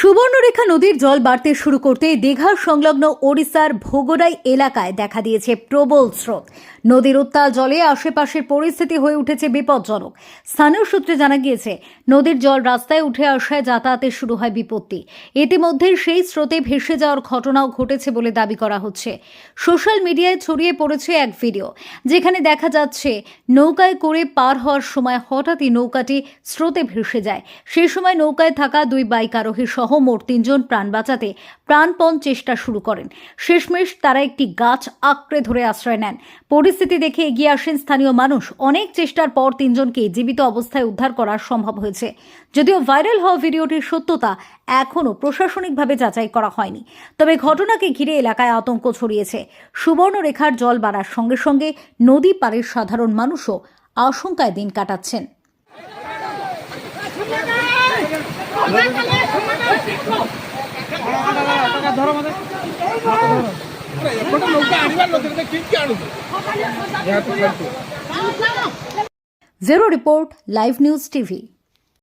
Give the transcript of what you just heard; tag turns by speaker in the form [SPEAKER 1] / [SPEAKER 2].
[SPEAKER 1] সুবর্ণরেখা নদীর জল বাড়তে শুরু করতে দীঘা সংলগ্ন ওড়িশার ভোগরাই এলাকায় দেখা দিয়েছে প্রবল স্রোত। নদীর উত্তাল জলে আশেপাশের পরিস্থিতি হয়ে উঠেছে বিপজ্জনক। স্থানীয় সূত্রে জানা গিয়েছে, নদীর জল রাস্তায় উঠে আসায় যাতায়াতে শুরু হয় বিপত্তি। ইতিমধ্যে সেই স্রোতে ভেসে যাওয়ার ঘটনাও ঘটেছে বলে দাবি করা হচ্ছে। সোশ্যাল মিডিয়ায় ছড়িয়ে পড়েছে এক ভিডিও, যেখানে দেখা যাচ্ছে, নৌকায় করে পার হওয়ার সময় হঠাৎই নৌকাটি স্রোতে ভেসে যায়। সেই সময় নৌকায় থাকা দুই বাইক আরোহী মোট তিনজন প্রাণ বাঁচাতে প্রাণপণ চেষ্টা শুরু করেন। শেষমেশ তারা একটি গাছ আঁকড়ে ধরে আশ্রয় নেন। পরিস্থিতি দেখে এগিয়ে আসেন স্থানীয় মানুষ। অনেক চেষ্টার পর তিনজনকে জীবিত অবস্থায় উদ্ধার করা সম্ভব হয়েছে। যদিও ভাইরাল হওয়া ভিডিওটির সত্যতা এখনও প্রশাসনিকভাবে যাচাই করা হয়নি। তবে ঘটনাকে ঘিরে এলাকায় আতঙ্ক ছড়িয়েছে। সুবর্ণরেখার জল বাড়ার সঙ্গে সঙ্গে নদী পাড়ের সাধারণ মানুষও আশঙ্কায় দিন কাটাচ্ছেন। Zero report live news TV